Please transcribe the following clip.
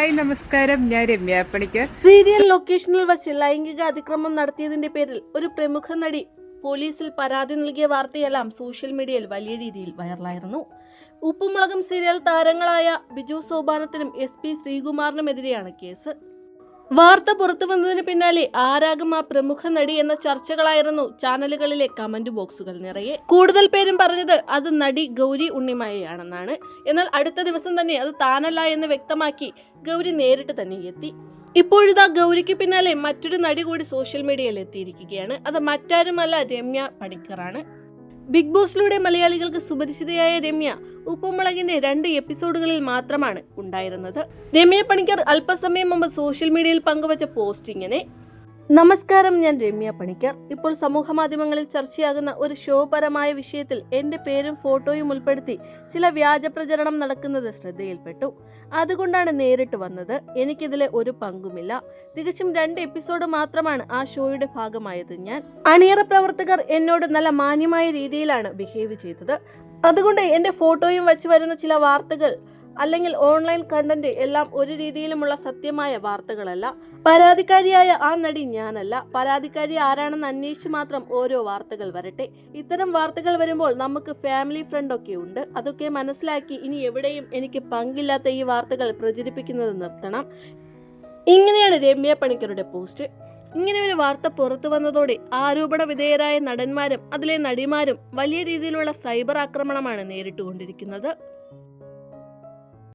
Hi നമസ്കാരം. ഞാൻ Ramya Panicker serial ലൊക്കേഷനിൽ വച്ച് ലൈംഗിക അതിക്രമം നടത്തിയതിന്റെ പേരിൽ ഒരു പ്രമുഖ നടി പോലീസിൽ പരാതി നൽകിയ വാർത്തയെല്ലാം സോഷ്യൽ മീഡിയയിൽ വലിയ രീതിയിൽ വൈറലായിരുന്നു. ഉപ്പുമുളകം സീരിയൽ താരങ്ങളായ ബിജു സോപാനത്തിനും എസ് പി ശ്രീകുമാറിനുമെതിരെയാണ് കേസ്. വാർത്ത പുറത്തു വന്നതിന് പിന്നാലെ ആരാകും ആ പ്രമുഖ നടി എന്ന ചർച്ചകളായിരുന്നു ചാനലുകളിലെ കമന്റ് ബോക്സുകൾ നിറയെ. കൂടുതൽ പേരും പറഞ്ഞത് അത് നടി ഗൗരി ഉണ്ണിമായയാണെന്നാണ്. എന്നാൽ അടുത്ത ദിവസം തന്നെ അത് താനല്ല എന്ന് വ്യക്തമാക്കി ഗൗരി നേരിട്ട് തന്നെ എത്തി. ഇപ്പോഴിതാ ഗൗരിക്ക് പിന്നാലെ മറ്റൊരു നടി കൂടി സോഷ്യൽ മീഡിയയിൽ എത്തിയിരിക്കുകയാണ്. അത് മറ്റാരുമല്ല രമ്യ പണിക്കറാണ്. ബിഗ് ബോസിലൂടെ മലയാളികൾക്ക് സുപരിചിതയായ രമ്യ ഉപ്പുമുളകിന്റെ രണ്ട് എപ്പിസോഡുകളിൽ മാത്രമാണ് ഉണ്ടായിരുന്നത്. രമ്യ പണിക്കർ അല്പസമയം മുമ്പ് സോഷ്യൽ മീഡിയയിൽ പങ്കുവച്ച പോസ്റ്റ് ഇങ്ങനെ നമസ്കാരം ഞാൻ രമ്യ പണിക്കർ. ഇപ്പോൾ സമൂഹ മാധ്യമങ്ങളിൽ ചർച്ചയാകുന്ന ഒരു ഷോപരമായ വിഷയത്തിൽ എന്റെ പേരും ഫോട്ടോയും ഉൾപ്പെടുത്തി ചില വ്യാജ പ്രചരണം നടക്കുന്നത് ശ്രദ്ധയിൽപ്പെട്ടു. അതുകൊണ്ടാണ് നേരിട്ട് വന്നത്. എനിക്കിതിലെ ഒരു പങ്കുമില്ല. തികച്ചും രണ്ട് എപ്പിസോഡ് മാത്രമാണ് ആ ഷോയുടെ ഭാഗമായത് ഞാൻ. അണിയറ പ്രവർത്തകർ എന്നോട് നല്ല മാന്യമായ രീതിയിലാണ് ബിഹേവ് ചെയ്തത്. അതുകൊണ്ട് എന്റെ ഫോട്ടോയും വച്ച് വരുന്ന ചില വാർത്തകൾ അല്ലെങ്കിൽ ഓൺലൈൻ കണ്ടന്റ് എല്ലാം ഒരു രീതിയിലുമുള്ള സത്യമായ വാർത്തകളല്ല. പരാതിക്കാരിയായ ആ നടി ഞാനല്ല. പരാതിക്കാരി ആരാണെന്ന് അന്വേഷിച്ച് മാത്രം ഓരോ വാർത്തകൾ വരട്ടെ. ഇത്തരം വാർത്തകൾ വരുമ്പോൾ നമുക്ക് ഫാമിലി ഫ്രണ്ട് ഒക്കെ ഉണ്ട്. അതൊക്കെ മനസ്സിലാക്കി ഇനി എവിടെയും എനിക്ക് പങ്കില്ലാത്ത ഈ വാർത്തകൾ പ്രചരിപ്പിക്കുന്നത് നിർത്തണം. ഇങ്ങനെയാണ് രമ്യ പണിക്കരുടെ പോസ്റ്റ്. ഇങ്ങനെ ഒരു വാർത്ത പുറത്തു വന്നതോടെ ആരോപണ വിധേയരായ നടന്മാരും അതിലെ നടിമാരും വലിയ രീതിയിലുള്ള സൈബർ ആക്രമണമാണ് നേരിട്ടുകൊണ്ടിരിക്കുന്നത്.